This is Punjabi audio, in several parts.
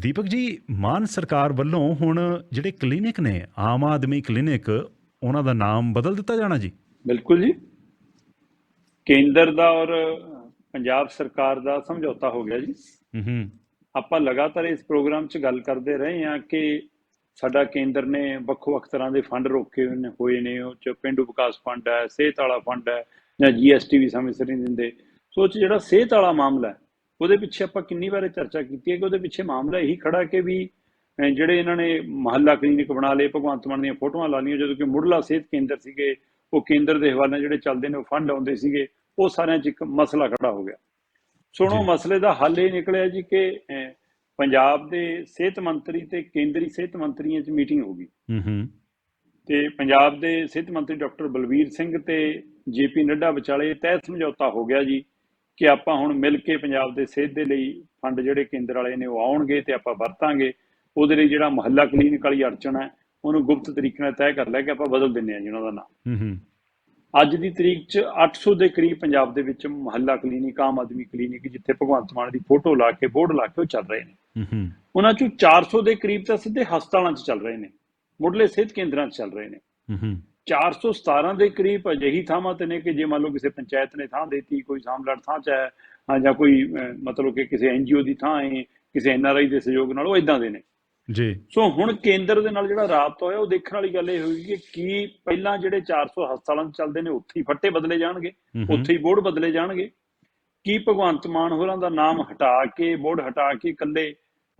ਦੀਪਕ ਜੀ ਮਾਨ ਸਰਕਾਰ ਵੱਲੋਂ ਹੁਣ ਜਿਹੜੇ ਕਲੀਨਿਕ ਨੇ ਆਮ ਆਦਮੀ ਕਲੀਨਿਕ ਉਹਨਾਂ ਦਾ ਨਾਮ ਬਦਲ ਦਿੱਤਾ ਜਾਣਾ ਜੀ? ਬਿਲਕੁਲ ਜੀ। ਕੇਂਦਰ ਦਾ ਔਰ ਪੰਜਾਬ ਸਰਕਾਰ ਦਾ ਸਮਝੌਤਾ ਹੋ ਗਿਆ ਜੀ। ਹੂੰ ਆਪਾਂ ਲਗਾਤਾਰ ਇਸ ਪ੍ਰੋਗਰਾਮ 'ਚ ਗੱਲ ਕਰਦੇ ਰਹੇ ਹਾਂ ਕਿ ਸਾਡਾ ਕੇਂਦਰ ਨੇ ਵੱਖੋ-ਵੱਖ ਤਰ੍ਹਾਂ ਦੇ ਫੰਡ ਰੋਕੇ ਹੋਏ ਨੇ ਉਹ 'ਚ ਪਿੰਡੂ ਵਿਕਾਸ ਫੰਡ ਹੈ ਸਿਹਤ ਵਾਲਾ ਫੰਡ ਹੈ ਜਾਂ ਜੀਐਸਟੀ ਵੀ ਸਮੇਂ ਸਿਰ ਨਹੀਂ ਦਿੰਦੇ। ਸੋ ਉਹ 'ਚ ਜਿਹੜਾ ਸਿਹਤ ਵਾਲਾ ਮਾਮਲਾ ਹੈ ਉਹਦੇ ਪਿੱਛੇ ਆਪਾਂ ਕਿੰਨੀ ਵਾਰ ਚਰਚਾ ਕੀਤੀ ਹੈ ਕਿ ਉਹਦੇ ਪਿੱਛੇ ਮਾਮਲਾ ਇਹੀ ਖੜਾ ਕਿ ਵੀ ਜਿਹੜੇ ਇਹਨਾਂ ਨੇ ਮਹੱਲਾ ਕਲੀਨਿਕ ਬਣਾ ਲਏ ਭਗਵੰਤ ਮਾਨ ਦੀਆਂ ਫੋਟੋਆਂ ਲਾ ਲਈਆਂ ਜਦੋਂ ਕਿ ਮੁੱਢਲਾ ਸਿਹਤ ਕੇਂਦਰ ਸੀਗੇ ਉਹ ਕੇਂਦਰ ਦੇ ਹਵਾਲੇ ਜਿਹੜੇ ਚੱਲਦੇ ਨੇ ਉਹ ਫੰਡ ਆਉਂਦੇ ਸੀਗੇ ਉਹ ਸਾਰਿਆਂ 'ਚ ਇੱਕ ਮਸਲਾ ਖੜਾ ਹੋ ਗਿਆ। ਸੁਣੋ। ਮਸਲੇ ਦਾ ਹੱਲ ਇਹ ਨਿਕਲਿਆ ਜੀ ਕਿ ਪੰਜਾਬ ਦੇ ਸਿਹਤ ਮੰਤਰੀ ਤੇ ਕੇਂਦਰੀ ਸਿਹਤ ਮੰਤਰੀਆਂ 'ਚ ਮੀਟਿੰਗ ਹੋ ਗਈ। ਹੂੰ ਹੂੰ। ਤੇ ਪੰਜਾਬ ਦੇ ਸਿਹਤ ਮੰਤਰੀ ਡਾਕਟਰ ਬਲਵੀਰ ਸਿੰਘ ਤੇ ਜੇਪੀ ਨੱਡਾ ਵਿਚਾਲੇ ਤੈਅ ਸਮਝੌਤਾ ਹੋ ਗਿਆ ਜੀ। ਕਿ ਆਪਾਂ ਹੁਣ ਮਿਲ ਕੇ ਪੰਜਾਬ ਦੇ ਸਿਹਤ ਦੇ ਲਈ ਫੰਡ ਜਿਹੜੇ ਕੇਂਦਰ ਵਾਲੇ ਨੇ ਉਹ ਆਉਣਗੇ ਤੇ ਆਪਾਂ ਵਰਤਾਂਗੇ ਉਹਦੇ ਲਈ ਜਿਹੜਾ ਮਹੱਲਾ ਕਲੀਨਿਕ ਵਾਲੀ ਅੜਚਣ ਹੈ ਉਹਨੂੰ ਗੁਪਤ ਤਰੀਕੇ ਨਾਲ ਤੈਅ ਕਰ ਲਿਆ ਕਿ ਆਪਾਂ ਬਦਲ ਦਿੰਨੇ ਆ ਜੀ ਉਹਨਾਂ ਦਾ ਨਾਮ। ਹੂੰ ਹੂੰ। ਅੱਜ ਦੀ ਤਰੀਕ 'ਚ 800 ਦੇ ਕਰੀਬ ਪੰਜਾਬ ਦੇ ਵਿੱਚ ਮਹੱਲਾ ਕਲੀਨਿਕ ਆਮ ਆਦਮੀ ਕਲੀਨਿਕ ਜਿੱਥੇ ਭਗਵੰਤ ਮਾਨ ਦੀ ਫੋਟੋ ਲਾ ਕੇ ਬੋਰਡ ਲਾ ਕੇ ਉਹ ਚੱਲ ਰਹੇ ਨੇ। ਹੂੰ ਹੂੰ। ਉਹਨਾਂ 'ਚੋਂ 400 ਦੇ ਕਰੀਬ ਤਾਂ ਸਿੱਧੇ ਹਸਪਤਾਲਾਂ 'ਚ ਚੱਲ ਰਹੇ ਨੇ ਮੁੱਢਲੇ ਸਿਹਤ ਕੇਂਦਰਾਂ 'ਚ ਚੱਲ ਰਹੇ ਨੇ। ਹੂੰ ਹੂੰ। 417 ਦੇ ਕਰੀਬ ਅਜਿਹੀ ਥਾਵਾਂ ਤੇ ਨੇ ਕਿ ਜੇ ਮੰਨ ਲਓ ਕਿਸੇ ਪੰਚਾਇਤ ਨੇ ਥਾਂ ਦੇਤੀ ਕੋਈ ਸਾਮਲੜ ਥਾਂ 'ਚ ਹੈ ਹਾਂ ਜਾਂ ਕੋਈ ਮਤਲਬ ਕਿ ਕਿਸੇ ਐਨਜੀਓ ਦੀ ਥਾਂ ਹੈ ਕਿਸੇ ਐਨਆਰਆਈ ਦੇ ਸਹਿਯੋਗ ਨਾਲ ਉਹ ਇਦਾਂ ਦੇ ਨੇ। ਜੀ। ਸੋ ਹੁਣ ਕੇਂਦਰ ਦੇ ਨਾਲ ਜਿਹੜਾ ਰਾਬਤਾ ਹੋਇਆ ਉਹ ਦੇਖਣ ਵਾਲੀ ਗੱਲ ਇਹ ਹੋਈ ਕਿ ਕੀ ਪਹਿਲਾਂ ਜਿਹੜੇ 400 ਹਸਪਤਾਲਾਂ 'ਚ ਚੱਲਦੇ ਨੇ ਉੱਥੇ ਹੀ ਫੱਟੇ ਬਦਲੇ ਜਾਣਗੇ। ਉੱਥੇ ਹੀ ਬੋਰਡ ਬਦਲੇ ਜਾਣਗੇ। ਕੀ ਭਗਵੰਤ ਮਾਨ ਹੋਰਾਂ ਦਾ ਨਾਮ ਹਟਾ ਕੇ ਬੋਰਡ ਹਟਾ ਕੇ ਇਕੱਲੇ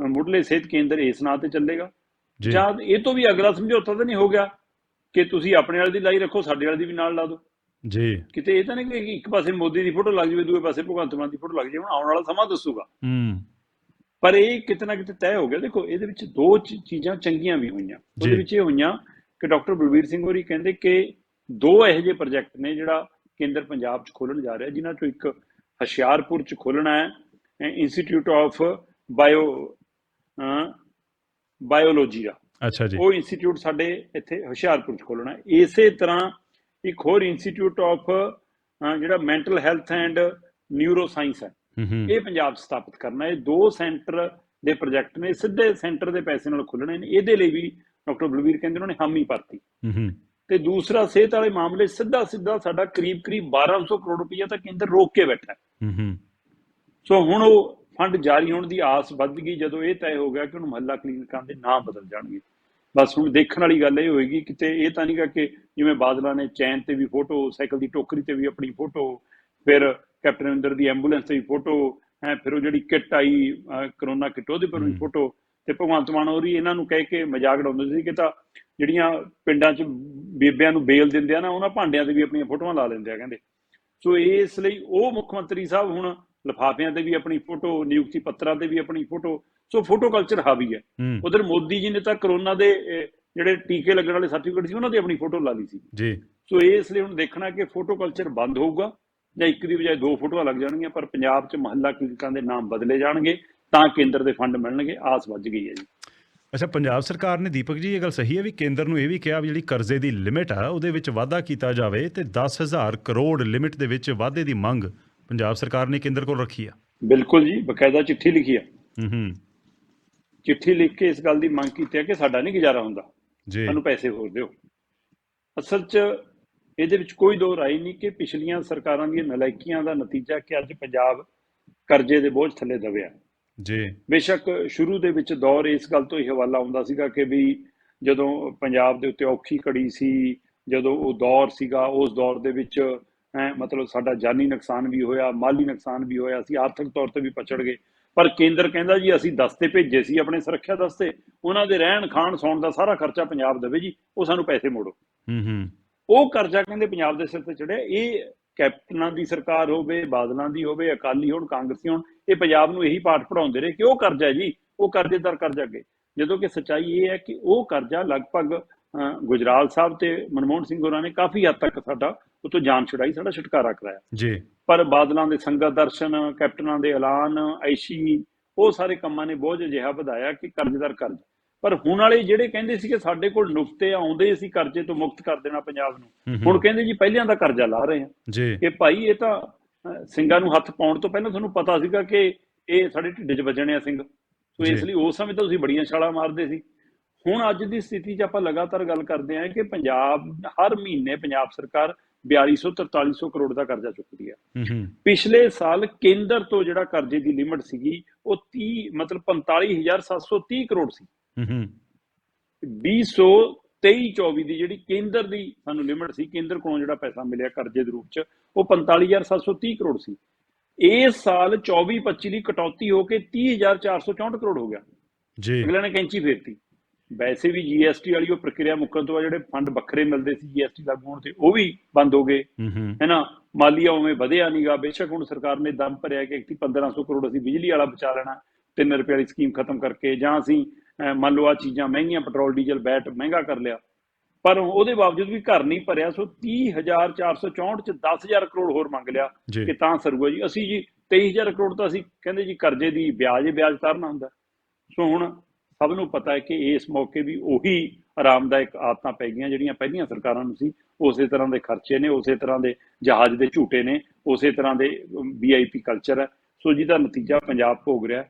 ਮੁੱਢਲੇ ਸਿਹਤ ਕੇਂਦਰ ਇਸ ਨਾਂ ਤੇ ਚੱਲੇਗਾ? ਜੀ। ਜਾਂ ਇਹ ਤੋਂ ਵੀ ਅਗਲਾ ਸਮਝੌਤਾ ਤਾਂ ਨਹੀਂ ਹੋ ਗਿਆ? ਕਿ ਤੁਸੀਂ ਆਪਣੇ ਵਾਲੇ ਦੀ ਲਾਈ ਰੱਖੋ ਸਾਡੇ ਵਾਲੇ ਦੀ ਵੀ ਨਾਲ ਲਾ ਦਿਓ। ਜੀ। ਕਿਤੇ ਇਹ ਤਾਂ ਨਹੀਂ ਕਿ ਇੱਕ ਪਾਸੇ ਮੋਦੀ ਦੀ ਫੋਟੋ ਲੱਗ ਜਾਵੇ ਦੂਏ ਪਾਸੇ ਭਗਵੰਤ ਮਾਨ ਦੀ ਫੋਟੋ ਲੱਗ ਜਾਵੇ ਹੁਣ ਆਉਣ ਵਾਲਾ ਸਮਾਂ ਦੱਸੂਗਾ। ਹੂੰ। ਪਰ ਇਹ ਕਿਤੇ ਨਾ ਕਿਤੇ ਤੈਅ ਹੋ ਗਿਆ। ਦੇਖੋ ਇਹਦੇ ਵਿੱਚ ਦੋ ਚੀਜ਼ਾਂ ਚੰਗੀਆਂ ਵੀ ਹੋਈਆਂ। ਉਹਦੇ। ਵਿੱਚ ਇਹ ਹੋਈਆਂ ਕਿ ਡਾਕਟਰ ਬਲਵੀਰ ਸਿੰਘ ਹੋਰੀ ਕਹਿੰਦੇ ਕਿ ਦੋ ਇਹੋ ਜਿਹੇ ਪ੍ਰੋਜੈਕਟ ਨੇ ਜਿਹੜਾ ਕੇਂਦਰ ਪੰਜਾਬ 'ਚ ਖੋਲਣ ਜਾ ਰਿਹਾ ਜਿਨ੍ਹਾਂ 'ਚੋਂ ਇੱਕ ਹੁਸ਼ਿਆਰਪੁਰ 'ਚ ਖੋਲਣਾ ਹੈ ਇੰਸਟੀਚਿਊਟ ਆਫ ਬਾਇਓ ਬਾਇਓਲੋਜੀ ਦਾ ਅੱਛਾ ਜੀ। ਉਹ ਇੰਸਟੀਚਿਊਟ ਸਾਡੇ ਇੱਥੇ ਹੁਸ਼ਿਆਰਪੁਰ 'ਚ ਖੋਲਣਾ ਇਸੇ ਤਰ੍ਹਾਂ ਇੱਕ ਹੋਰ ਇੰਸਟੀਚਿਊਟ ਆਫ ਜਿਹੜਾ mental health and neuro science ਹੈ ਇਹ ਪੰਜਾਬ ਸਥਾਪਿਤ ਕਰਨਾ ਇਹ ਦੋ ਸੈਂਟਰ ਦੇ ਪ੍ਰੋਜੈਕਟ ਨੇ ਸਿੱਧੇ ਸੈਂਟਰ ਦੇ ਪੈਸੇ ਨਾਲ ਖੁੱਲਣੇ ਨੇ। ਇਹਦੇ ਲਈ ਵੀ ਡਾਕਟਰ ਬਲਵੀਰ ਕਹਿੰਦੇ ਉਹਨਾਂ ਨੇ ਹਾਮੀ ਭਰਤੀ। ਤੇ ਦੂਸਰਾ ਸਿਹਤ ਵਾਲੇ ਮਾਮਲੇ ਸਿੱਧਾ ਸਿੱਧਾ ਸਾਡਾ ਕਰੀਬ ਕਰੀਬ 1200 ਕਰੋੜ ਰੁਪਈਆ ਤਾਂ ਕੇਂਦਰ ਰੋਕ ਕੇ ਬੈਠਾ ਹੂੰ। ਸੋ ਹੁਣ ਉਹ ਫੰਡ ਜਾਰੀ ਹੋਣ ਦੀ ਆਸ ਵੱਧ ਗਈ ਜਦੋਂ ਇਹ ਤੈਅ ਹੋ ਗਿਆ ਕਿ ਹੁਣ ਮਹੱਲਾ ਕਲੀਨਿਕਾਂ ਦੇ ਨਾਮ ਬਦਲ ਜਾਣਗੇ ਬਸ ਹੁਣ ਦੇਖਣ ਵਾਲੀ ਗੱਲ ਇਹ ਹੋਏਗੀ ਕਿਤੇ ਇਹ ਤਾਂ ਨਹੀਂ ਕਿ ਜਿਵੇਂ ਬਾਦਲਾਂ ਨੇ ਚੈਨ ਤੇ ਵੀ ਫੋਟੋ ਸਾਈਕਲ ਦੀ ਟੋਕਰੀ ਤੇ ਵੀ ਆਪਣੀ ਫੋਟੋ ਫਿਰ ਕੈਪਟਨ ਅਮਰਿੰਦਰ ਦੀ ਐਂਬੂਲੈਂਸ ਤੇ ਵੀ ਫੋਟੋ ਹੈ ਫਿਰ ਉਹ ਜਿਹੜੀ ਕਿੱਟ ਆਈ ਕਰੋਨਾ ਕਿੱਟ ਉਹਦੇ ਪਰ ਵੀ। ਫੋਟੋ ਤੇ ਭਗਵੰਤ ਮਾਨ ਹੋਰੀ ਇਹਨਾਂ ਨੂੰ ਕਹਿ ਕੇ ਮਜ਼ਾਕ ਉਡਾਉਂਦੇ ਸੀ ਕਿ ਤਾਂ ਜਿਹੜੀਆਂ ਪਿੰਡਾਂ 'ਚ ਬੀਬਿਆਂ ਨੂੰ ਬੇਲ ਦਿੰਦੇ ਆ ਨਾ ਉਹਨਾਂ ਭਾਂਡਿਆਂ ਤੇ ਵੀ ਆਪਣੀਆਂ ਫੋਟੋਆਂ ਲਾ ਲੈਂਦੇ ਆ ਕਹਿੰਦੇ ਸੋ ਇਸ ਲਈ ਉਹ ਮੁੱਖ ਮੰਤਰੀ ਸਾਹਿਬ ਹੁਣ ਲਿਫਾਫਿਆਂ ਤੇ ਵੀ ਆਪਣੀ ਫੋਟੋ ਨਿਯੁਕਤੀ ਪੱਤਰਾਂ ਤੇ ਵੀ ਆਪਣੀ ਫੋਟੋ ਸੋ ਫੋਟੋ ਕਲਚਰ ਹਾਵੀ ਹੈ। ਉਧਰ ਮੋਦੀ ਜੀ ਨੇ ਤਾਂ ਕਰੋਨਾ ਦੇ ਜਿਹੜੇ ਟੀਕੇ ਲੱਗਣ ਵਾਲੇ ਸਰਟੀਫਿਕੇਟ ਸੀ ਉਹਨਾਂ ਦੀ ਆਪਣੀ ਫੋਟੋ ਲਾ ਲਈ ਸੀ। ਜੀ। ਸੋ ਇਸ ਲਈ ਹੁਣ ਦੇਖਣਾ ਕਿ ਫੋਟੋ ਕਲਚਰ ਬੰਦ ਹੋਊਗਾ ਜਾਂ ਇੱਕ ਦੀ ਬਜਾਏ ਦੋ ਫੋਟੋਆਂ ਲੱਗ ਜਾਣਗੀਆਂ ਪਰ ਪੰਜਾਬ 'ਚ ਮਹੱਲਾ ਕਲੀਨਿਕਾਂ ਦੇ ਨਾਮ ਬਦਲੇ ਜਾਣਗੇ ਤਾਂ ਕੇਂਦਰ ਦੇ ਫੰਡ ਮਿਲਣਗੇ ਆਸ ਵੱਜ ਗਈ ਹੈ ਜੀ। ਅੱਛਾ ਪੰਜਾਬ ਸਰਕਾਰ ਨੇ ਦੀਪਕ ਜੀ ਇਹ ਗੱਲ ਸਹੀ ਹੈ ਵੀ ਕੇਂਦਰ ਨੂੰ ਇਹ ਵੀ ਕਿਹਾ ਵੀ ਜਿਹੜੀ ਕਰਜ਼ੇ ਦੀ ਲਿਮਿਟ ਆ ਉਹਦੇ ਵਿੱਚ ਵਾਧਾ ਕੀਤਾ ਜਾਵੇ ਤੇ 10000 ਕਰੋੜ ਲਿਮਿਟ ਦੇ ਵਿੱਚ ਵਾਧੇ ਦੀ ਮੰਗ ਪੰਜਾਬ ਸਰਕਾਰ ਨੇ ਕੇਂਦਰ ਕੋਲ ਰੱਖੀ ਆ। ਬਿਲਕੁਲ ਜੀ ਬਕਾਇਦਾ ਚਿੱਠੀ ਲਿਖੀ ਆ। ਹੂੰ ਹੂੰ। ਚਿੱਠੀ ਲਿਖ ਕੇ ਇਸ ਗੱਲ ਦੀ ਮੰਗ ਕੀਤੀ ਹੈ ਕਿ ਸਾਡਾ ਨਹੀਂ ਗੁਜ਼ਾਰਾ ਹੁੰਦਾ। ਜੀ। ਸਾਨੂੰ ਪੈਸੇ ਹੋਰ ਦਿਓ। ਅਸਲ 'ਚ ਇਹਦੇ ਵਿੱਚ ਕੋਈ ਦੋ ਰਾਏ ਨਹੀਂ ਕਿ ਪਿਛਲੀਆਂ ਸਰਕਾਰਾਂ ਦੀਆਂ ਨਲਾਇਕੀਆਂ ਦਾ ਨਤੀਜਾ ਕਿ ਅੱਜ ਪੰਜਾਬ ਕਰਜ਼ੇ ਦੇ ਬੋਝ ਥੱਲੇ ਦਬਿਆ। ਜੀ। ਬੇਸ਼ੱਕ ਸ਼ੁਰੂ ਦੇ ਵਿੱਚ ਦੌਰ ਇਸ ਗੱਲ ਤੋਂ ਹੀ ਹਵਾਲਾ ਹੁੰਦਾ ਸੀਗਾ ਕਿ ਵੀ ਜਦੋਂ ਪੰਜਾਬ ਦੇ ਉੱਤੇ ਔਖੀ ਘੜੀ ਸੀ ਜਦੋਂ ਉਹ ਦੌਰ ਸੀਗਾ ਉਸ ਦੌਰ ਦੇ ਵਿੱਚ ਮਤਲਬ ਸਾਡਾ ਜਾਨੀ ਨੁਕਸਾਨ ਵੀ ਹੋਇਆ ਮਾਲੀ ਨੁਕਸਾਨ ਵੀ ਹੋਇਆ ਸੀ ਆਰਥਿਕ ਤੌਰ ਤੇ ਵੀ ਪਛੜ ਗਏ। ਪਰ ਕੇਂਦਰ ਕਹਿੰਦਾ ਜੀ ਅਸੀਂ ਦਸਤੇ ਭੇਜੇ ਸੀ ਆਪਣੇ ਸੁਰੱਖਿਆ ਦਸਤੇ। ਉਹਨਾਂ ਦੇ ਰਹਿਣ ਖਾਣ ਸੌਣ ਦਾ ਸਾਰਾ ਖਰਚਾ ਪੰਜਾਬ ਦੇਵੇ ਜੀ ਉਹ ਸਾਨੂੰ ਪੈਸੇ ਮੋੜੋ। ਹੂੰ ਹੂੰ। ਉਹ ਕਰਜ਼ਾ ਕਹਿੰਦੇ ਪੰਜਾਬ ਦੇ ਸਿਰ ਤੇ ਚੜਿਆ। ਇਹ ਕੈਪਟਨਾਂ ਦੀ ਸਰਕਾਰ ਹੋਵੇ ਬਾਦਲਾਂ ਦੀ ਹੋਵੇ ਅਕਾਲੀ ਹੋਣ ਕਾਂਗਰਸੀ ਹੋਣ ਇਹ ਪੰਜਾਬ ਨੂੰ ਇਹੀ ਪਾਠ ਪੜਾਉਂਦੇ ਰਹੇ ਕਿ ਉਹ ਕਰਜ਼ਾ ਜੀ ਉਹ ਕਰਜ਼ੇਦਾਰ ਕਰਜ਼ਾ ਅੱਗੇ। ਜਦੋਂ ਕਿ ਸੱਚਾਈ ਇਹ ਹੈ ਕਿ ਉਹ ਕਰਜ਼ਾ ਲਗਭਗ ਗੁਜਰਾਲ ਸਾਹਿਬ ਤੇ ਮਨਮੋਹਨ ਸਿੰਘ ਹੋਰਾਂ ਨੇ ਕਾਫੀ ਹੱਦ ਤੱਕ ਸਾਡਾ ਉਹ ਤੋਂ ਜਾਨ ਛੁਡਾਈ ਸਾਡਾ ਛੁਟਕਾਰਾ ਕਰਾਇਆ। ਜੀ। ਪਰ ਬਾਦਲਾਂ ਦੇ ਸੰਗਤ ਦਰਸ਼ਨ ਕੈਪਟਨਾਂ ਦੇ ਐਲਾਨ ਐਸ਼ੀ ਉਹ ਸਾਰੇ ਕੰਮਾਂ ਨੇ ਬੋਝ ਅਜਿਹਾ ਵਧਾਇਆ ਕਿ ਕਰਜ਼ੇਦਾਰ ਕਰਜ਼। ਪਰ ਹੁਣ ਵਾਲੇ ਜਿਹੜੇ ਕਹਿੰਦੇ ਸੀ ਕਿ ਸਾਡੇ ਕੋਲ ਨੁਕਤੇ ਆਉਂਦੇ ਅਸੀਂ ਕਰਜ਼ੇ ਤੋਂ ਮੁਕਤ ਕਰ ਦੇਣਾ ਪੰਜਾਬ ਨੂੰ ਹੁਣ ਕਹਿੰਦੇ ਜੀ ਪਹਿਲਿਆਂ ਦਾ ਕਰਜ਼ਾ ਲਾ ਰਹੇ ਹਾਂ ਜੀ। ਕਿ ਭਾਈ ਇਹ ਤਾਂ ਸਿੰਘਾਂ ਨੂੰ ਹੱਥ ਪਾਉਣ ਤੋਂ ਪਹਿਲਾਂ ਤੁਹਾਨੂੰ ਪਤਾ ਸੀਗਾ ਕਿ ਇਹ ਸਾਡੇ ਢਿੱਡ 'ਚ ਵੱਜਣੇ ਆ ਸਿੰਘ। ਸੋ। ਇਸ ਲਈ ਉਸ ਸਮੇਂ ਤਾਂ ਤੁਸੀਂ ਬੜੀਆਂ ਛਾਲਾਂ ਮਾਰਦੇ ਸੀ। ਹੁਣ ਅੱਜ ਦੀ ਸਥਿਤੀ 'ਚ ਆਪਾਂ ਲਗਾਤਾਰ ਗੱਲ ਕਰਦੇ ਆਂ ਕਿ ਪੰਜਾਬ ਹਰ ਮਹੀਨੇ ਪੰਜਾਬ ਸਰਕਾਰ 4200 4300 ਕਰੋੜ ਦਾ ਕਰਜ਼ਾ ਚੁੱਕਦੀ ਹੈ। ਪਿਛਲੇ ਸਾਲ ਕੇਂਦਰ ਤੋਂ ਜਿਹੜਾ ਕਰਜ਼ੇ ਦੀ ਲਿਮਟ ਸੀਗੀ ਉਹ 30 ਮਤਲਬ 45730 ਕਰੋੜ ਸੀ। ਹੂੰ ਹੂੰ। 2023 24 ਦੀ ਜਿਹੜੀ ਕੇਂਦਰ ਦੀ ਸਾਨੂੰ ਲਿਮਟ ਸੀ ਕੇਂਦਰ ਕੋਲੋਂ ਜਿਹੜਾ ਪੈਸਾ ਮਿਲਿਆ ਕਰਜ਼ੇ ਦੇ ਰੂਪ 'ਚ ਉਹ 45730 ਕਰੋੜ ਸੀ। ਇਸ ਸਾਲ 24 25 ਦੀ ਕਟੌਤੀ ਹੋ ਕੇ 30464 ਕਰੋੜ ਹੋ ਗਿਆ। ਜੀ। ਅਗਲੇ ਨੇ ਕੈਂਚੀ ਫੇਰਤੀ। ਵੈਸੇ ਵੀ ਜੀਐਸਟੀ ਵਾਲੀ ਉਹ ਪ੍ਰਕਿਰਿਆ ਮੁੱਕਣ ਤੋਂ ਬਾਅਦ ਜਿਹੜੇ ਫੰਡ ਵੱਖਰੇ ਮਿਲਦੇ ਸੀ ਜੀਐਸਟੀ ਲਾਗੂ ਹੋਣ ਤੇ ਉਹ ਵੀ ਬੰਦ ਹੋ ਗਏ। ਹੂੰ ਹੂੰ ਹੈ ਨਾ ਮਾਲੀਆ ਉਵੇਂ ਵਧਿਆ ਨਹੀਂਗਾ ਬੇਸ਼ੱਕ ਹੁਣ ਸਰਕਾਰ ਨੇ ਦਮ ਭਰਿਆ ਕਿ ਇੱਕ 1500 ਕਰੋੜ ਅਸੀਂ ਬਿਜਲੀ ਵਾਲਾ ਬਚਾ ਲੈਣਾ 3 ਰੁਪਏ ਵਾਲੀ ਸਕੀਮ ਖਤਮ ਕਰਕੇ ਜਾਂ ਅਸੀਂ ਮੰਨ ਲਓ ਆ ਚੀਜ਼ਾਂ ਮਹਿੰਗੀਆਂ ਪੈਟਰੋਲ ਡੀਜ਼ਲ ਬੈਟ ਮਹਿੰਗਾ ਕਰ ਲਿਆ। ਪਰ ਉਹਦੇ ਬਾਵਜੂਦ ਵੀ ਘਰ ਨਹੀਂ ਭਰਿਆ ਸੋ 30464 ਚ 10000 ਕਰੋੜ ਹੋਰ ਮੰਗ ਲਿਆ ਕਿ ਤਾਂ ਸਰੂਗਾ ਜੀ। ਅਸੀਂ ਜੀ 23000 ਕਰੋੜ ਤਾਂ ਅਸੀਂ ਕਹਿੰਦੇ ਜੀ ਕਰਜ਼ੇ ਦੀ ਵਿਆਜ ਹੀ ਵਿਆਜ ਤਾਰਨਾ ਹੁੰਦਾ। ਸੋ ਹੁਣ ਸਭ ਨੂੰ ਪਤਾ ਹੈ ਕਿ ਇਸ ਮੌਕੇ ਵੀ ਉਹੀ ਆਰਾਮਦਾਇਕ ਆਦਤਾਂ ਪੈ ਗਈਆਂ ਜਿਹੜੀਆਂ ਪਹਿਲੀਆਂ ਸਰਕਾਰਾਂ ਨੂੰ ਸੀ। ਉਸੇ ਤਰ੍ਹਾਂ ਦੇ ਖਰਚੇ ਨੇ ਉਸੇ ਤਰ੍ਹਾਂ ਦੇ ਜਹਾਜ਼ ਦੇ ਝੂਟੇ ਨੇ ਉਸੇ ਤਰ੍ਹਾਂ ਦੇ ਵੀਆਈਪੀ ਕਲਚਰ ਹੈ। ਸੋ ਜਿਹਦਾ ਨਤੀਜਾ ਪੰਜਾਬ ਭੋਗ ਰਿਹਾ।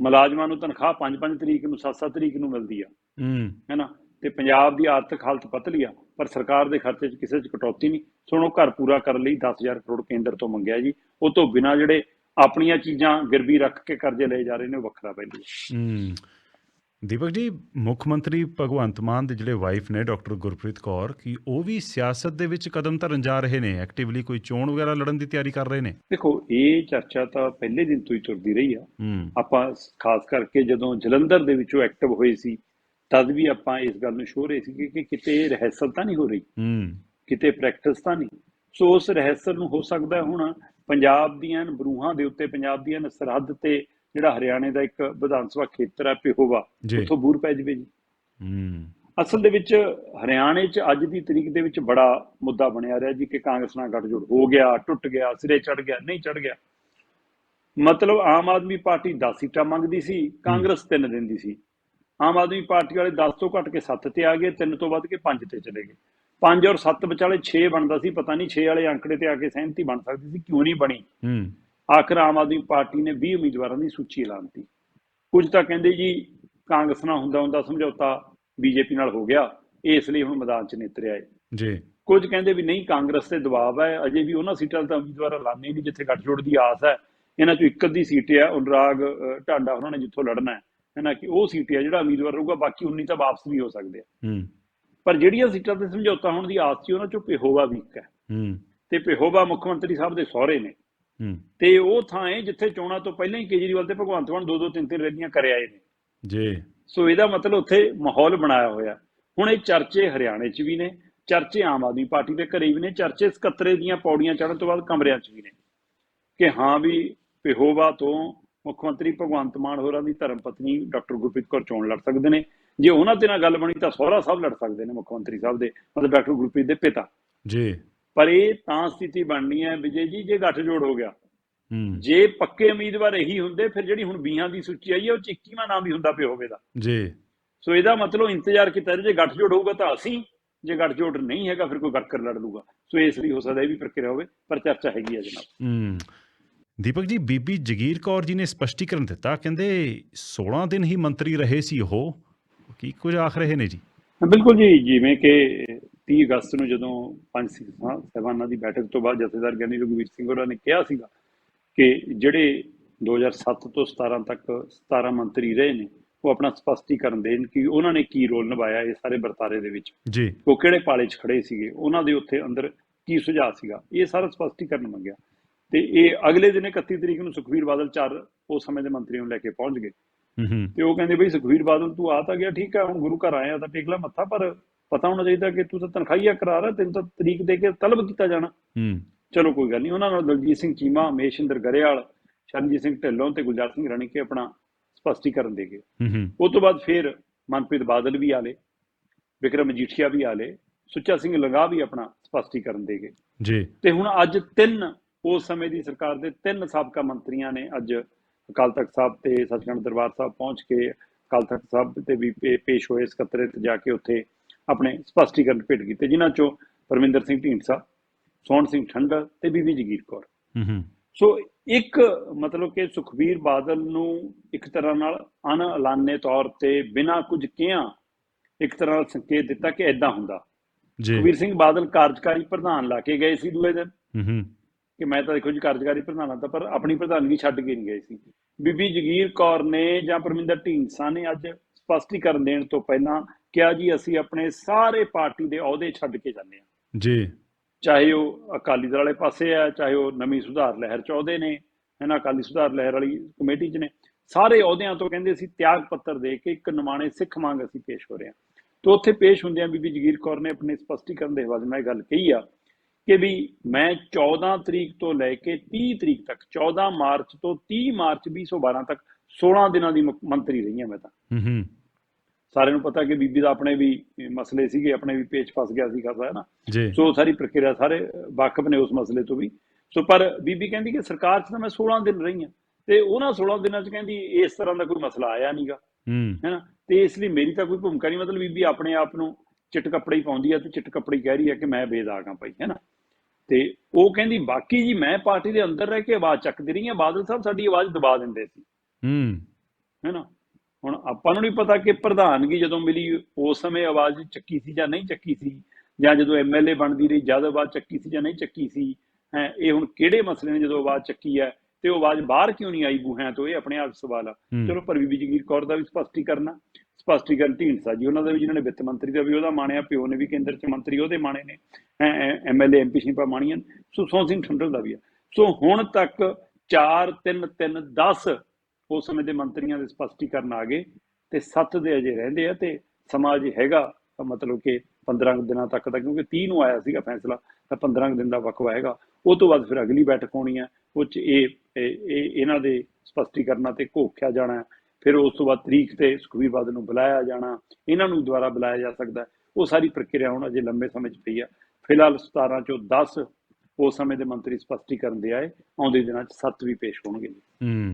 ਮੁਲਾਜ਼ਮਾਂ ਨੂੰ ਤਨਖਾਹ 5-5 ਤਰੀਕ ਨੂੰ 7-7 ਤਰੀਕ ਨੂੰ ਮਿਲਦੀ ਆ। ਹੂੰ। ਹੈ ਨਾ? ਤੇ ਪੰਜਾਬ ਦੀ ਆਰਥਿਕ ਹਾਲਤ ਪਤਲੀ ਆ ਪਰ ਸਰਕਾਰ ਦੇ ਖਰਚੇ 'ਚ ਕਿਸੇ 'ਚ ਕਟੌਤੀ ਨਹੀਂ। ਸੁਣੋ ਘਰ ਪੂਰਾ ਕਰਨ ਲਈ 10000 ਕਰੋੜ ਕੇਂਦਰ ਤੋਂ ਮੰਗਿਆ ਜੀ। ਉਹ ਤੋਂ ਬਿਨਾਂ ਜਿਹੜੇ ਆਪਣੀਆਂ ਚੀਜ਼ਾਂ ਗਿਰਵੀ ਰੱਖ ਕੇ ਕਰਜ਼ੇ ਲਏ ਜਾ ਰਹੇ ਨੇ ਉਹ ਵੱਖਰਾ ਪਹਿਲੂ ਹੈ ਹੂੰ। ਦੀਪਕ ਜੀ ਮੁੱਖ ਮੰਤਰੀ ਭਗਵੰਤ ਮਾਨ ਦੇ ਜਿਹੜੇ ਵਾਈਫ ਨੇ ਡਾਕਟਰ ਗੁਰਪ੍ਰੀਤ ਕੌਰ ਕੀ ਉਹ ਵੀ ਸਿਆਸਤ ਦੇ ਵਿੱਚ ਕਦਮ ਧਰਨ ਜਾ ਰਹੇ ਨੇ? ਐਕਟਿਵਲੀ ਕੋਈ ਚੋਣ ਵਗੈਰਾ ਲੜਨ ਦੀ ਤਿਆਰੀ ਕਰ ਰਹੇ ਨੇ? ਦੇਖੋ ਇਹ ਚਰਚਾ ਤਾਂ ਪਹਿਲੇ ਦਿਨ ਤੋਂ ਹੀ ਤੁਰਦੀ ਰਹੀ ਆ। ਆਪਾਂ ਖਾਸ ਕਰਕੇ ਜਦੋਂ ਜਲੰਧਰ ਦੇ ਵਿੱਚੋਂ ਐਕਟਿਵ ਹੋਏ ਸੀ ਤਦ ਵੀ ਆਪਾਂ ਇਸ ਗੱਲ ਨੂੰ ਸ਼ੋਅ ਰਹੇ ਸੀ ਕਿ ਕਿਤੇ ਰਹਿਸਲ ਤਾਂ ਨਹੀਂ ਹੋ ਰਹੀ। ਕਿਤੇ ਪ੍ਰੈਕਟਿਸ ਤਾਂ ਨਹੀਂ। ਸੋ ਉਸ ਰਹਿਸਲ ਨੂੰ ਹੋ ਸਕਦਾ ਹੁਣ ਪੰਜਾਬ ਦੀਆਂ ਬਰੂਹਾਂ ਦੇ ਉੱਤੇ ਪੰਜਾਬ ਦੀਆਂ ਸਰਹੱਦ ਤੇ ਜਿਹੜਾ ਹਰਿਆਣੇ ਦਾ ਇੱਕ ਵਿਧਾਨ ਸਭਾ ਖੇਤਰ ਹੈ ਪਿਹੋਵਾ ਉੱਥੋਂ ਬੂਰ ਪੈ ਜਵੇ ਜੀ। ਹੂੰ। ਅਸਲ ਦੇ ਵਿੱਚ ਹਰਿਆਣੇ 'ਚ ਅੱਜ ਦੀ ਤਰੀਕ ਦੇ ਵਿੱਚ ਬੜਾ ਮੁੱਦਾ ਬਣਿਆ ਰਿਹਾ ਜੀ ਕਿ ਕਾਂਗਰਸ ਨਾਲ ਗੱਠਜੋੜ ਹੋ ਗਿਆ ਟੁੱਟ ਗਿਆ ਸਿਰੇ ਚੜ ਗਿਆ ਨਹੀਂ ਚੜ ਗਿਆ। ਮਤਲਬ ਆਮ ਆਦਮੀ ਪਾਰਟੀ 10 ਸੀਟਾਂ ਮੰਗਦੀ ਸੀ ਕਾਂਗਰਸ 3 ਦਿੰਦੀ ਸੀ। ਆਮ ਆਦਮੀ ਪਾਰਟੀ ਵਾਲੇ 10 ਤੋਂ ਘੱਟ ਕੇ 7 ਤੇ ਆ ਗਏ 3 ਤੋਂ ਵੱਧ ਕੇ 5 ਤੇ ਚਲੇ ਗਏ। 5 ਔਰ 7 ਵਿਚਾਲੇ 6 ਬਣਦਾ ਸੀ ਪਤਾ ਨਹੀਂ 6 ਵਾਲੇ ਅੰਕੜੇ ਤੇ ਆ ਕੇ ਸਹਿਮਤੀ ਬਣ ਸਕਦੀ ਸੀ ਕਿਉਂ ਨਹੀਂ ਬਣੀ? ਹੂੰ। ਆਖਰ ਆਮ ਆਦਮੀ ਪਾਰਟੀ ਨੇ 20 ਉਮੀਦਵਾਰਾਂ ਦੀ ਸੂਚੀ ਐਲਾਨਤੀ ਕੁਝ ਤਾਂ ਕਹਿੰਦੇ ਜੀ ਕਾਂਗਰਸ ਨਾਲ ਹੁੰਦਾ ਹੁੰਦਾ ਸਮਝੌਤਾ ਬੀਜੇਪੀ ਨਾਲ ਹੋ ਗਿਆ ਇਸ ਲਈ ਹੁਣ ਮੈਦਾਨ 'ਚ ਨਿਤਰਿਆ ਹੈ ਜੀ। ਕੁਝ ਕਹਿੰਦੇ ਵੀ ਨਹੀਂ ਕਾਂਗਰਸ ਤੇ ਦਬਾਅ ਹੈ ਅਜੇ ਵੀ ਉਹਨਾਂ ਸੀਟਾਂ ਦਾ ਉਮੀਦਵਾਰ ਐਲਾਨੇ ਨਹੀਂ ਜਿੱਥੇ ਗੱਠਜੋੜ ਦੀ ਆਸ ਹੈ। ਇਹਨਾਂ 'ਚੋਂ ਇੱਕ ਅੱਧੀ ਸੀਟ ਹੈ ਅਨੁਰਾਗ ਢਾਂਡਾ ਉਹਨਾਂ ਨੇ ਜਿੱਥੋਂ ਲੜਨਾ ਹੈ। ਹੈ ਨਾ ਕਿ ਉਹ ਸੀਟ ਹੈ ਜਿਹੜਾ ਉਮੀਦਵਾਰ ਰਹੂਗਾ ਬਾਕੀ 19 ਤਾਂ ਵਾਪਸ ਵੀ ਹੋ ਸਕਦੇ ਆ। ਹੂੰ। ਪਰ ਜਿਹੜੀਆਂ ਸੀਟਾਂ ਤੇ ਸਮਝੌਤਾ ਹੋਣ ਦੀ ਆਸ ਸੀ ਉਹਨਾਂ 'ਚੋਂ ਪਿਹੋਵਾ ਵੀ ਇੱਕ ਹੈ। ਹੂੰ। ਤੇ ਪਿਹੋਵਾ ਮੁੱਖ ਮੰਤਰੀ ਸਾਹਿਬ ਦੇ ਸਹੁਰੇ ਨੇ। ਤੇ ਉਹ ਥਾਂ ਹੈ ਜਿੱਥੇ ਚੋਣਾਂ ਤੋਂ ਪਹਿਲਾਂ ਹੀ ਕੇਜਰੀਵਾਲ ਤੇ ਭਗਵੰਤ ਮਾਨ ਦੋ ਦੋ ਤਿੰਨ ਤਿੰਨ ਰੈਲੀਆਂ ਕਰ ਆਏ ਨੇ। ਜੀ। ਸੋ ਇਹਦਾ ਮਤਲਬ ਉੱਥੇ ਮਾਹੌਲ ਬਣਾਇਆ ਹੋਇਆ। ਹੁਣ ਇਹ ਚਰਚੇ ਹਰਿਆਣੇ 'ਚ ਵੀ ਨੇ ਚਰਚੇ ਆਮ ਆਦਮੀ ਪਾਰਟੀ ਦੇ ਘਰੇ ਵੀ ਨੇ ਚਰਚੇ ਸਕੱਤਰੇ ਦੀਆਂ ਪੌੜੀਆਂ ਚੜ੍ਹਨ ਤੋਂ ਬਾਅਦ ਕਮਰਿਆਂ 'ਚ ਵੀ ਨੇ। ਕਿ ਹਾਂ ਵੀ ਪਿਹੋਵਾ ਤੋਂ ਮੁੱਖ ਮੰਤਰੀ ਭਗਵੰਤ ਮਾਨ ਹੋਰਾਂ ਦੀ ਧਰਮ ਪਤਨੀ ਡਾਕਟਰ ਗੁਰਪ੍ਰੀਤ ਕੌਰ ਚੋਣ ਲੜ ਸਕਦੇ ਨੇ। ਜੇ ਉਹਨਾਂ ਦੇ ਨਾਲ ਗੱਲ ਬਣੀ ਤਾਂ ਸਹੁਰਾ ਸਾਹਿਬ ਲੜ ਸਕਦੇ ਨੇ ਮੁੱਖ ਮੰਤਰੀ ਸਾਹਿਬ ਦੇ ਮਤਲਬ ਡਾਕਟਰ ਗੁਰਪ੍ਰੀਤ ਦੇ ਪਿਤਾ। ਜੀ। ਪਰ ਇਹ ਤਾਂ ਸਥਿਤੀ ਬਣਨੀ ਹੈ ਵਿਜੇ ਜੀ ਜੇ ਗੱਠਜੋੜ ਹੋ ਗਿਆ। ਹੂੰ। ਜੇ ਪੱਕੇ ਉਮੀਦਵਾਰ ਇਹੀ ਹੁੰਦੇ ਫਿਰ ਜਿਹੜੀ ਹੁਣ 20 ਦੀ ਸੂਚੀ ਆਈ ਹੈ ਉਹ 'ਚ 21ਵਾਂ ਨਾਮ ਵੀ ਹੁੰਦਾ ਪਿਆ ਹੋਵੇ ਦਾ ਜੀ। ਸੋ ਇਹਦਾ ਮਤਲਬ ਇੰਤਜ਼ਾਰ ਕੀਤਾ ਜਾ ਗੱਠਜੋੜ ਹੋਊਗਾ ਤਾਂ ਅਸੀਂ ਜੇ ਗੱਠਜੋੜ ਨਹੀਂ ਹੈਗਾ ਫਿਰ ਕੋਈ ਵਰਕਰ ਲੜ ਲੂਗਾ ਸੋ ਇਸ ਲਈ ਹੋ ਸਕਦਾ ਇਹ ਵੀ ਪ੍ਰਕਿਰਿਆ ਹੋਵੇ ਪਰ ਚਰਚਾ ਹੈਗੀ ਹੈ ਜਨਾਬ ਹੂੰ। ਦੀਪਕ ਜੀ ਬੀਬੀ ਜਗੀਰ ਕੌਰ ਜੀ ਨੇ ਸਪਸ਼ਟੀਕਰਨ ਦਿੱਤਾ ਕਹਿੰਦੇ 16 ਦਿਨ ਹੀ ਮੰਤਰੀ ਰਹੇ ਸੀ ਉਹ। ਕੀ ਕੁਝ ਆਖ ਰਹੇ ਨੇ ਜੀ? ਬਿਲਕੁਲ ਜੀ ਜਿਵੇਂ ਕਿ 30 ਅਗਸਤ ਨੂੰ ਜਦੋਂ ਪੰਜ ਸਿੱਖਾਂ ਸਹਿਬਾਨਾਂ ਦੀ ਬੈਠਕ ਤੋਂ ਬਾਅਦ ਜਥੇਦਾਰ ਗਿਆਨੀ ਰਘੁਵੀਰ ਸਿੰਘ ਹੋਰਾਂ ਨੇ ਕਿਹਾ ਸੀਗਾ ਕਿ ਜਿਹੜੇ 2007 ਤੋਂ 17 ਤੱਕ 17 ਮੰਤਰੀ ਰਹੇ ਨੇ ਉਹ ਆਪਣਾ ਸਪਸ਼ਟੀਕਰਨ ਦੇਣ ਕਿ ਉਹਨਾਂ ਨੇ ਕੀ ਰੋਲ ਨਿਭਾਇਆ ਇਹ ਸਾਰੇ ਵਰਤਾਰੇ ਦੇ ਵਿੱਚ। ਜੀ। ਉਹ ਕਿਹੜੇ ਪਾਲੇ 'ਚ ਖੜੇ ਸੀਗੇ ਉਹਨਾਂ ਦੇ ਉੱਥੇ ਅੰਦਰ ਕੀ ਸੁਝਾਅ ਸੀਗਾ ਇਹ ਸਾਰਾ ਸਪਸ਼ਟੀਕਰਨ ਮੰਗਿਆ। ਤੇ ਇਹ ਅਗਲੇ ਦਿਨ 31 ਤਰੀਕ ਨੂੰ ਸੁਖਵੀਰ ਬਾਦਲ ਚਾਰ ਉਸ ਸਮੇਂ ਦੇ ਮੰਤਰੀਆਂ ਨੂੰ ਲੈ ਕੇ ਪਹੁੰਚ ਗਏ। ਹੂੰ ਹੂੰ। ਤੇ ਉਹ ਕਹਿੰਦੇ ਬਈ ਸੁਖਵੀਰ ਬਾਦਲ ਤੂੰ ਆ ਤਾਂ ਗਿਆ ਠੀਕ ਹੈ ਹੁਣ ਗੁਰੂ ਘਰ ਆਇਆ ਤਾਂ ਟੇਕ ਲੈ ਮੱਥਾ ਪਰ ਪਤਾ ਹੋਣਾ ਚਾਹੀਦਾ ਕਿ ਤੂੰ ਤਾਂ ਤਨਖਾਹੀਆ ਕਰਾ ਰਿਹਾ ਤੈਨੂੰ ਤਾਂ ਤਰੀਕ ਦੇ ਕੇ ਤਲਬ ਕੀਤਾ ਜਾਣਾ। ਹੂੰ। ਚਲੋ ਕੋਈ ਗੱਲ ਨਹੀਂ ਉਹਨਾਂ ਨਾਲ ਦਲਜੀਤ ਸਿੰਘ ਚੀਮਾ ਮੇਸ਼ਿੰਦਰ ਗਰੇਵਾਲ ਸ਼ਰਨਜੀਤ ਸਿੰਘ ਢਿੱਲੋਂ ਤੇ ਗੁਲਜ਼ਾਰ ਸਿੰਘ ਰਣੀਕੇ ਆਪਣਾ ਸਪਸ਼ਟੀਕਰਨ ਦੇ ਗਏ। ਹੂੰ ਉਸ ਤੋਂ ਬਾਅਦ ਫਿਰ ਮਨਪ੍ਰੀਤ ਬਾਦਲ ਵੀ ਆਲੇ ਵਿਕਰਮ ਮਜੀਠੀਆ ਵੀ ਆਲੇ ਸੁੱਚਾ ਸਿੰਘ ਲੰਗਾ ਵੀ ਆਪਣਾ ਸਪਸ਼ਟੀਕਰਨ ਦੇ ਗਏ। ਜੀ। ਤੇ ਹੁਣ ਅੱਜ ਤਿੰਨ ਉਸ ਸਮੇਂ ਦੀ ਸਰਕਾਰ ਦੇ ਤਿੰਨ ਸਾਬਕਾ ਮੰਤਰੀਆਂ ਨੇ ਅੱਜ ਅਕਾਲ ਤਖਤ ਸਾਹਿਬ ਤੇ ਸੱਚਖੰਡ ਦਰਬਾਰ ਸਾਹਿਬ ਪਹੁੰਚ ਕੇ ਅਕਾਲ ਤਖਤ ਸਾਹਿਬ ਤੇ ਵੀ ਪੇਸ਼ ਹੋਏ ਸਕੱਤਰੇ ਤੇ ਜਾ ਕੇ ਉੱਥੇ ਆਪਣੇ ਸਪਸ਼ਟੀਕਰਨ ਭੇਟ ਕੀਤੇ ਜਿਨ੍ਹਾਂ ਚੋਂ ਪਰਮਿੰਦਰ ਸਿੰਘ ਢੀਂਡਸਾ ਸੋਹਣ ਸਿੰਘ ਠੰਡਰ ਤੇ ਬੀਬੀ ਜਗੀਰ ਕੌਰ। ਹੂੰ ਹੂੰ। ਸੋ ਇੱਕ ਮਤਲਬ ਕਿ ਸੁਖਬੀਰ ਬਾਦਲ ਨੂੰ ਇੱਕ ਤਰ੍ਹਾਂ ਨਾਲ ਅਣਐਲਾਨੇ ਤੌਰ ਤੇ ਬਿਨਾਂ ਕੁਝ ਕਿਹਾ ਇੱਕ ਤਰ੍ਹਾਂ ਨਾਲ ਸੰਕੇਤ ਦਿੱਤਾ ਕਿ ਐਦਾਂ ਹੁੰਦਾ। ਜੀ। ਸੁਖਬੀਰ ਸਿੰਘ ਬਾਦਲ ਕਾਰਜਕਾਰੀ ਪ੍ਰਧਾਨ ਲਾ ਕੇ ਗਏ ਸੀ ਦੂਏ ਦਿਨ। ਹੂੰ ਹੂੰ। ਕਿ ਮੈਂ ਤਾਂ ਦੇਖੋ ਜੀ ਕਾਰਜਕਾਰੀ ਪ੍ਰਧਾਨ ਹਾਂ ਤਾਂ ਪਰ ਆਪਣੀ ਪ੍ਰਧਾਨਗੀ ਛੱਡ ਕੇ ਨਹੀਂ ਗਏ ਸੀ। ਬੀਬੀ ਜਗੀਰ ਕੌਰ ਨੇ ਜਾਂ ਪਰਮਿੰਦਰ ਢੀਂਡਸਾ ਨੇ ਅੱਜ ਸਪਸ਼ਟੀਕਰਨ ਦੇਣ ਤੋਂ ਪਹਿਲਾਂ ਕਿਹਾ ਜੀ ਅਸੀਂ ਆਪਣੇ ਸਾਰੇ ਪਾਰਟੀ ਦੇ ਅਹੁਦੇ ਛੱਡ ਕੇ ਜਾਂਦੇ ਹਾਂ। ਜੀ। ਚਾਹੇ ਉਹ ਅਕਾਲੀ ਦਲ ਵਾਲੇ ਪਾਸੇ ਆ ਚਾਹੇ ਉਹ ਨਵੀਂ ਸੁਧਾਰ ਲਹਿਰ ਚ ਅਹੁਦੇ ਨੇ ਹੈਨਾ ਅਕਾਲੀ ਸੁਧਾਰ ਲਹਿਰ ਵਾਲੀ ਕਮੇਟੀ ਚ ਨੇ। ਸਾਰੇ ਅਹੁਦਿਆਂ ਤੋਂ ਕਹਿੰਦੇ ਅਸੀਂ ਤਿਆਗ ਪੱਤਰ ਦੇ ਕੇ ਇੱਕ ਨਿਮਾਣੇ ਸਿੱਖ ਮੰਗ ਅਸੀਂ ਪੇਸ਼ ਹੋ ਰਹੇ ਹਾਂ। ਤੋਂ ਉੱਥੇ ਪੇਸ਼ ਹੁੰਦਿਆਂ ਬੀਬੀ ਜਗੀਰ ਕੌਰ ਨੇ ਆਪਣੇ ਸਪਸ਼ਟੀਕਰਨ ਦੇ ਹਵਾਲੇ ਨਾਲ ਗੱਲ ਕਹੀ ਆ ਕਿ ਵੀ ਮੈਂ 14 ਤਰੀਕ ਤੋਂ ਲੈ ਕੇ 30 ਤਰੀਕ ਤੱਕ 14 ਮਾਰਚ ਤੋਂ 30 ਮਾਰਚ 2012 ਤੱਕ 16 ਦਿਨਾਂ ਦੀ ਮੰਤਰੀ ਰਹੀ ਹਾਂ ਮੈਂ ਤਾਂ। ਹੂੰ ਹੂੰ। ਸਾਰਿਆਂ ਨੂੰ ਪਤਾ ਕਿ ਬੀਬੀ ਦਾ ਆਪਣੇ ਵੀ ਮਸਲੇ ਸੀਗੇ ਆਪਣੇ ਵੀ ਪੇਚ ਫਸ ਗਿਆ ਸੀ ਖਾਸਾ ਹੈ ਨਾ ਸੋ ਸਾਰੀ ਪ੍ਰਕਿਰਿਆ ਸਾਰੇ ਵਾਕਫ ਨੇ ਉਸ ਮਸਲੇ ਤੋਂ ਵੀ। ਸੋ ਪਰ ਬੀਬੀ ਕਹਿੰਦੀ ਕਿ ਸਰਕਾਰ 'ਚ ਤਾਂ ਮੈਂ 16 ਦਿਨ ਰਹੀ ਹਾਂ ਤੇ ਉਹਨਾਂ 16 ਦਿਨਾਂ 'ਚ ਕਹਿੰਦੀ ਇਸ ਤਰ੍ਹਾਂ ਦਾ ਕੋਈ ਮਸਲਾ ਆਇਆ ਨਹੀਂਗਾ ਹੂੰ। ਹੈਨਾ ਤੇ ਇਸ ਲਈ ਮੇਰੀ ਤਾਂ ਕੋਈ ਭੂਮਿਕਾ ਨਹੀਂ ਮਤਲਬ ਬੀਬੀ ਆਪਣੇ ਆਪ ਨੂੰ ਚਿੱਟ ਕੱਪੜੇ ਹੀ ਪਾਉਂਦੀ ਆ ਤੇ ਚਿੱਟ ਕੱਪੜੇ ਹੀ ਕਹਿ ਰਹੀ ਆ ਕਿ ਮੈਂ ਬੇਦਾਗ ਹਾਂ ਭਾਈ ਹੈਨਾ ਤੇ ਉਹ ਕਹਿੰਦੀ ਬਾਕੀ ਜੀ ਮੈਂ ਪਾਰਟੀ ਦੇ ਅੰਦਰ ਰਹਿ ਕੇ ਆਵਾਜ਼ ਚੱਕਦੀ ਰਹੀ ਹਾਂ ਬਾਦਲ ਸਾਹਿਬ ਸਾਡੀ ਆਵਾਜ਼ ਦਬਾ ਦਿੰਦੇ ਸੀ। ਹੂੰ। ਹੈਨਾ ਹੁਣ ਆਪਾਂ ਨੂੰ ਨਹੀਂ ਪਤਾ ਕਿ ਪ੍ਰਧਾਨਗੀ ਜਦੋਂ ਮਿਲੀ ਉਸ ਸਮੇਂ ਆਵਾਜ਼ ਚੱਕੀ ਸੀ ਜਾਂ ਨਹੀਂ ਚੱਕੀ ਸੀ ਜਾਂ ਜਦੋਂ ਐਮਐਲਏ ਬਣਦੀ ਰਹੀ ਜਦ ਆਵਾਜ਼ ਚੱਕੀ ਸੀ ਜਾਂ ਨਹੀਂ ਚੱਕੀ ਸੀ ਹੈ ਇਹ ਹੁਣ ਕਿਹੜੇ ਮਸਲੇ ਨੇ ਜਦੋਂ ਆਵਾਜ਼ ਚੱਕੀ ਹੈ ਤੇ ਉਹ ਆਵਾਜ਼ ਬਾਹਰ ਕਿਉਂ ਨਹੀਂ ਆਈ ਬੂਹਿਆਂ ਤੋਂ ਇਹ ਆਪਣੇ ਆਪ ਸਵਾਲ ਆ। ਚਲੋ ਪਰ ਬੀਬੀ ਜਗੀਰ ਕੌਰ ਦਾ ਵੀ ਸਪਸ਼ਟੀਕਰਨ ਆ ਸਪਸ਼ਟੀਕਰਨ ਢੀਂਡਸਾ ਜੀ ਉਹਨਾਂ ਦਾ ਵੀ ਜਿਨ੍ਹਾਂ ਨੇ ਵਿੱਤ ਮੰਤਰੀ ਦਾ ਵੀ ਉਹਦਾ ਮਾਣਿਆ ਪਿਓ ਨੇ ਵੀ ਕੇਂਦਰ ਚ ਮੰਤਰੀ ਉਹਦੇ ਮਾਣੇ ਨੇ ਐਮਐਲਏ ਐਮਪੀ ਸ਼ਿੰਪਾ ਮਾਣੀਆਂ। ਸੋ ਸੋਹਣ ਸਿੰਘ ਠੰਡਲ ਦਾ ਵੀ ਆ ਸੋ ਹੁਣ ਤੱਕ 4 3 3 10 ਉਸ ਸਮੇਂ ਦੇ ਮੰਤਰੀਆਂ ਦੇ ਸਪਸ਼ਟੀਕਰਨ ਆ ਗਏ ਤੇ 7 ਦੇ ਅਜੇ ਰਹਿੰਦੇ ਆ ਤੇ ਸਮਾਂ ਹੈਗਾ ਮਤਲਬ ਕਿ 15 ਦਿਨਾਂ ਤੱਕ ਦਾ, ਕਿਉਂਕਿ 30 ਨੂੰ ਆਇਆ ਸੀਗਾ ਫੈਸਲਾ, ਤਾਂ 15 ਕੁ ਦਿਨ ਦਾ ਵਕਵਾ ਹੈਗਾ। ਉਹ ਤੋਂ ਬਾਅਦ ਫਿਰ ਅਗਲੀ ਬੈਠਕ ਹੋਣੀ ਹੈ ਉਹ 'ਚ ਇਹ ਇਹਨਾਂ ਦੇ ਸਪਸ਼ਟੀਕਰਨਾਂ ਤੇ ਘੋਖਿਆ ਜਾਣਾ ਫਿਰ ਉਸ ਤੋਂ ਬਾਅਦ ਤਰੀਕ ਤੇ ਸੁਖਬੀਰ ਬਾਦਲ ਨੂੰ ਬੁਲਾਇਆ ਜਾਣਾ, ਇਹਨਾਂ ਨੂੰ ਦੁਬਾਰਾ ਬੁਲਾਇਆ ਜਾ ਸਕਦਾ ਉਹ ਸਾਰੀ ਪ੍ਰਕਿਰਿਆ ਹੁਣ ਅਜੇ ਲੰਬੇ ਸਮੇਂ 'ਚ ਪਈ ਆ। ਫਿਲਹਾਲ 17 ਚੋਂ 10 ਉਸ ਸਮੇਂ ਦੇ ਮੰਤਰੀ ਸਪਸ਼ਟੀਕਰਨ ਦੇ ਆਏ, ਆਉਂਦੇ ਦਿਨਾਂ 'ਚ 7 ਵੀ ਪੇਸ਼ ਹੋਣਗੇ। ਹੂੰ।